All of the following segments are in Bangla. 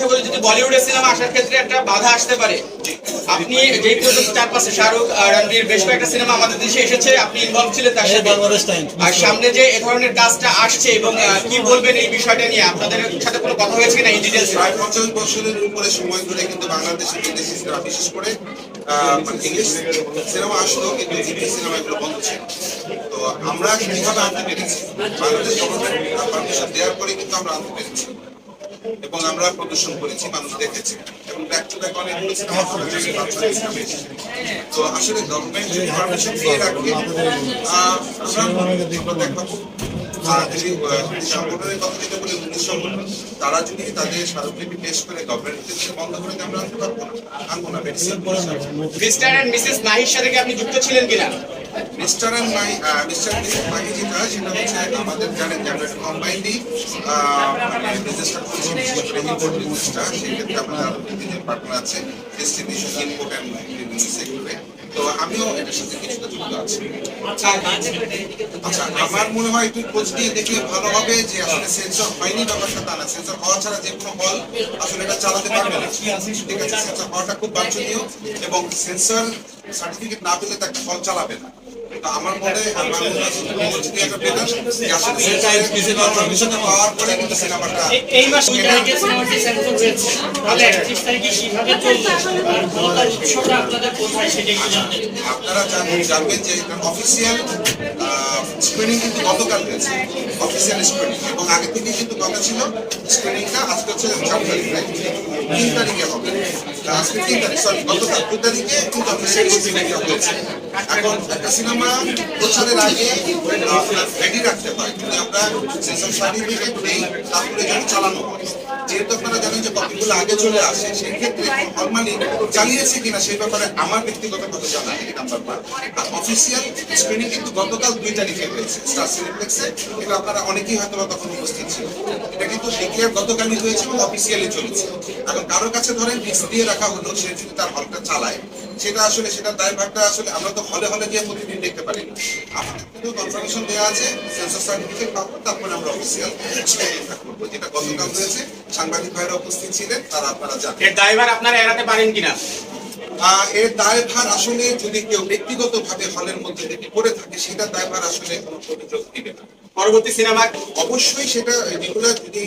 পক্ষে বলে যদি বলিউডের সিনেমা আসার ক্ষেত্রে একটা বাধা আসতে পারে আপনি যেই পর্যন্ত চারপাশে শাহরুখ আর রণবীর বেশ কয়েকটা সিনেমা আমাদের দেশে এসেছে আপনি ইনভলভ ছিলেন তার সাথে। আর সামনে যে এ ধরনের কাজটা আসছে এবং কি বলবেন এই বিষয়টা নিয়ে আপনাদের সাথে কোনো কথা হয়েছে কিনা এই ডিটেলস প্রায় পঞ্চাশ বছরের উপরে সময় ধরে কিন্তু বাংলাদেশে বিদেশি সিনেমা বিশেষ করে আহ, মানে ইংলিশ সিনেমা আসলো কিন্তু হিন্দি সিনেমা এগুলো বন্ধ ছিল। তো আমরা কীভাবে আনতে পেরেছি? বাংলাদেশ গভর্নমেন্ট পারমিশন দেওয়ার পরে কিন্তু আমরা আনতে পেরেছি। এবং আমরা প্রদর্শন করেছি, মানুষ দেখেছে। এবং ব্যাক টু ব্যাক সিনেমা তো আসলে গভর্নমেন্ট যদি পারমিশন দিয়ে রাখে আমরা তারা যদি তাদের স্মারকলিপি পেশ করে গভর্নমেন্ট থেকে বন্ধ করে আমরা আনতে পারব না। মিসেস আপনি যুক্ত ছিলেন কিনা? Mr and my Mr Mrs my যেটা সেটা হচ্ছে আমাদের জানেন যে আমরা কম্বাইন্ডলি মানে বিজনেসটা করছি বিশেষ করে ইম্পোর্ট বিজনেসটা সেই ক্ষেত্রে আমাদের আরও তিনজন পার্টনার আছে ডিস্ট্রিবিউশন ইম্পোর্ট অ্যান্ড বিভিন্ন সেক্টরে তো আমিও এটার সাথে কিছুটা যুক্ত আছি। আচ্ছা আমার মনে হয় একটু খোঁজ নিয়ে দেখলে ভালো হবে যে আসলে সেন্সর হয়নি ব্যাপারটা তা না সেন্সর হওয়া ছাড়া যে কোনো হল আসলে এটা চালাতে পারবে না। ঠিক আছে সেন্সর হওয়াটা খুব বাঞ্ছনীয় এবং সেন্সর সার্টিফিকেট না পেলে তাকে হল চালাবে না। আমার মনে এই- মাস সেটা একটু জানতেন আপনারা জানবেন যে অফিসিয়াল স্ক্রিনিং কিন্তু গতকাল হয়েছে। অফিসিয়াল স্ক্রিনিং এবং আগে থেকে কিন্তু কথা ছিল স্ক্রিনিংটা আজকে হচ্ছে চার তারিখ? তিন তারিখে হবে। আজকে তিন গতকাল দু তারিখে কিন্তু হয়েছে। এখন একটা সিনেমা প্রচারের আগে রেডি রাখতে হয়। যদি আমরা সেন্সর সার্টিফিকেট নেই তারপরে যেন চালানো হয়। যেহেতু আপনারা জানেন যে কপিগুলো আগে চলে আসে সেই ক্ষেত্রে হল চালিয়েছে কিনা সেই ব্যাপারে আমার ব্যক্তিগত কথা জানা নাম্বার আর অফিসিয়াল স্ক্রিনিং কিন্তু গতকাল দুই তারিখে হয়েছে স্টার সিনেপ্লেক্সে এটা আপনারা অনেকেই হয়তো তখন উপস্থিত ছিল এটা কিন্তু ডিক্লেয়ার গতকালই হয়েছে এবং অফিসিয়ালি চলেছে। এখন কারোর কাছে ধরেন রিস্ক দিয়ে রাখা হলো, সে যদি তার হলটা চালায়, সেটা আসলে সেটা দায়ভারটা আসলে আমরা তো হলে হলে গিয়ে প্রতিদিন দেখতে পারি। কিন্তু কনফার্মেশন দেওয়া আছে সেন্সার সার্টিফিকেট পাবো তারপরে আমরা অফিসিয়াল স্ক্রিনিংটা করব। যেটা গতকাল হয়েছে সাংবাদিক ভাইরা উপস্থিত ছিলেন তারা আপনারা জানেন। এর দায়ভার আপনারা এড়াতে পারেন কিনা? এর দায়ভার আসলে যদি কেউ ব্যক্তিগতভাবে হলের মধ্যে থেকে করে থাকে সেটা দায়ভার আসলে কোনো দিবে না। পরবর্তী সিনেমা অবশ্যই সেটা যেগুলো যদি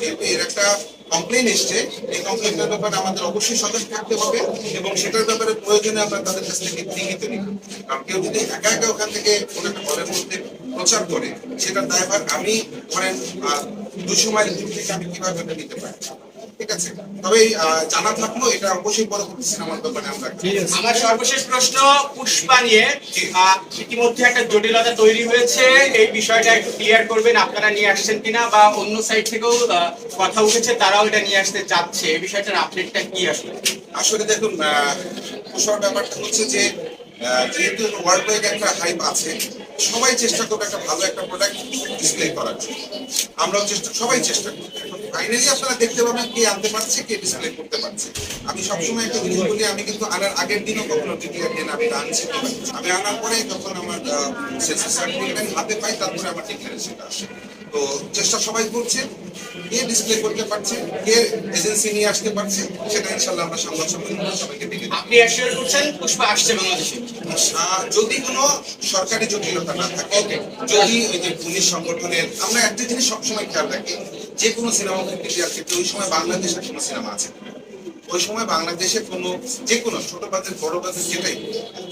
যেহেতু এর একটা কমপ্লেন এসছে। এই কমপ্লেনটার ব্যাপারে আমাদের অবশ্যই সতর্ক থাকতে হবে এবং সেটার ব্যাপারে প্রয়োজনে আমরা তাদের কাছ থেকে লিখিত নিব। কারণ কেউ যদি একা একা ওখান থেকে কোনো একটা ঘরের মধ্যে প্রচার করে সেটা দায়ভার আমি ধরেন দুশো মাইল দূর থেকে আমি কীভাবে নিতে পারি? ঠিক আছে। তবে আহ, জানা থাকল এটা অবশ্যই পরবর্তী সিনেমার ব্যাপারে আমরা আমার সর্বশেষ প্রশ্ন পুষ্পা নিয়ে। আহ, ইতিমধ্যে একটা জটিলতা তৈরি হয়েছে। এই বিষয়টা একটু ক্লিয়ার করবেন আপনারা নিয়ে আসছেন কিনা বা অন্য সাইড থেকেও আহ, কথা উঠেছে তারাও এটা নিয়ে আসতে চাচ্ছে। এই বিষয়টার আপডেটটা কি আসলে? আসলে দেখুন পুষার ব্যাপারটা হচ্ছে যে যেহেতু ওয়ার্ল্ড একটা হাইপ আছে, সবাই চেষ্টা করবে একটা ভালো একটা প্রোডাক্ট ডিসপ্লে করার জন্য। আমরাও চেষ্টা সবাই চেষ্টা করি ফাইনালি আপনারা দেখতে পাবেন কে আনতে পারছে, কে ডিসপ্লে করতে পারছে। আমি সবসময় একটা জিনিস বলি, আমি কিন্তু আনার আগের দিনও কখনো ডিক্লেয়ার দেন আমি আনছি আমি আনার পরে যখন আমার সেন্সার সার্টিফিকেট হাতে পাই, তারপরে আমার ডিক্লারেশনটা আসে। তো চেষ্টা সবাই করছে। কে ডিসপ্লে করতে পারছে কে এজেন্সি নিয়ে আসতে পারছে সেটা ইনশাল্লাহ আমরা সংবাদ সম্মেলনে সবাইকে ডেকে। আপনি অ্যাসিওর করছেন পুষ্পা আসছে বাংলাদেশে আহ, যদি কোনো সরকারি জটিলতা না থাকে ওকে যদি ওই যে পুলিশ সংগঠনের আমরা একটা জিনিস সবসময় খেয়াল রাখি যে কোনো সিনেমা মুক্তি দেওয়ার ক্ষেত্রে ওই সময় বাংলাদেশের কোনো সিনেমা আছে। ওই সময় বাংলাদেশে কোনো যে কোনো ছোট বাজেট বড় বাজেট যেটাই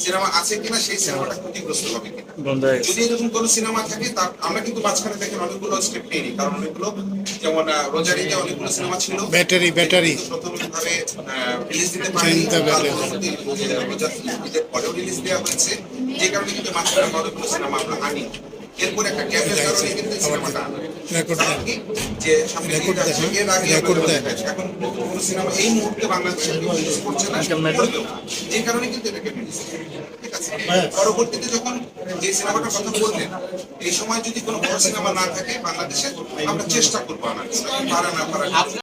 সিনেমা আছে কিনা সেই সিনেমাটা ক্ষতিগ্রস্ত হবে কিনা। যদি এরকম কোনো সিনেমা থাকে তার আমরা কিন্তু মাঝখানে দেখেন অনেকগুলো স্টেপ নিইনি কারণ অনেকগুলো যেমন রোজারিতে অনেকগুলো সিনেমা ছিল। Battery, battery. প্রথমভাবে রিলিজ দিতে পারেনি। চিন্তা তার ব্যাটারি। পরবর্তী রোজা ঈদের পরেও রিলিজ দেওয়া হয়েছে। যে কারণে কিন্তু মাঝখানে অনেকগুলো সিনেমা আমরা আনি এরপরে একটা গ্যাপের কারণে কিন্তু সিনেমাটা আনা? যে রেকর্ড দেন, রেকর্ড দেন। এখন কোনো সিনেমা এই মুহূর্তে বাংলাদেশে রিলিজ করছে না। যে কারণে কিন্তু এটাকে ঠিক আছে? পরবর্তীতে যখন যে সিনেমাটার কথা বললেন এই সময় যদি কোনো বড় সিনেমা না থাকে বাংলাদেশে আমরা চেষ্টা করব আনার। পারা না পারা